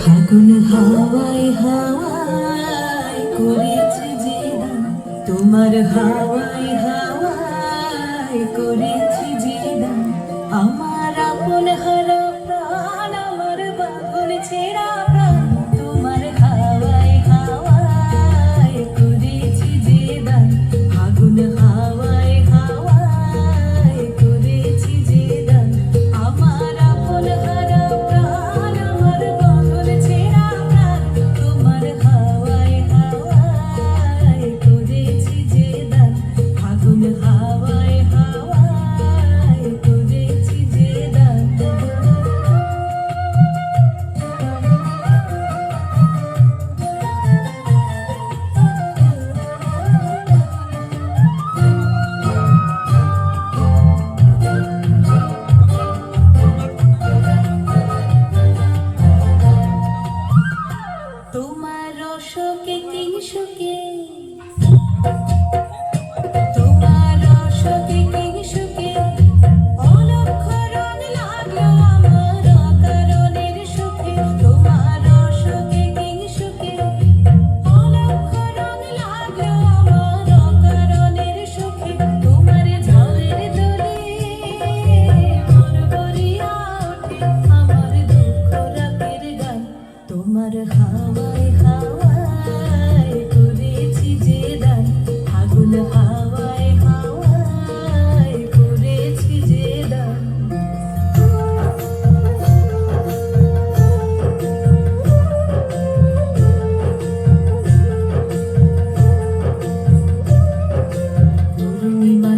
ফাগুন হাওয়াই হাওয়ায় করেছে যে তোমার হাওয়াই হাওয়ায় করেছে যে আমার আপন হার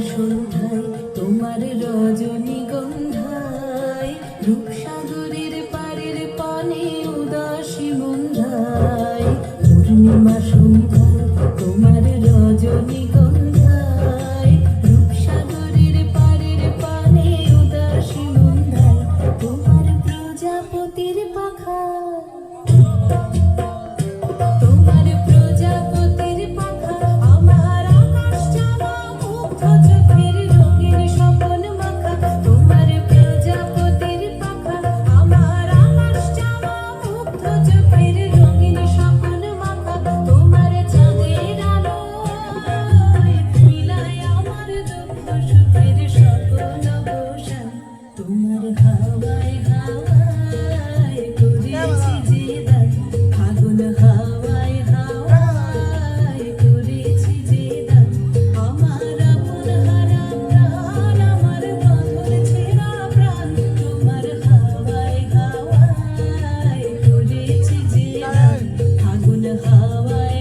সন্ধ্যায় তোমার রজনীগন্ধায় রূপসা চোখের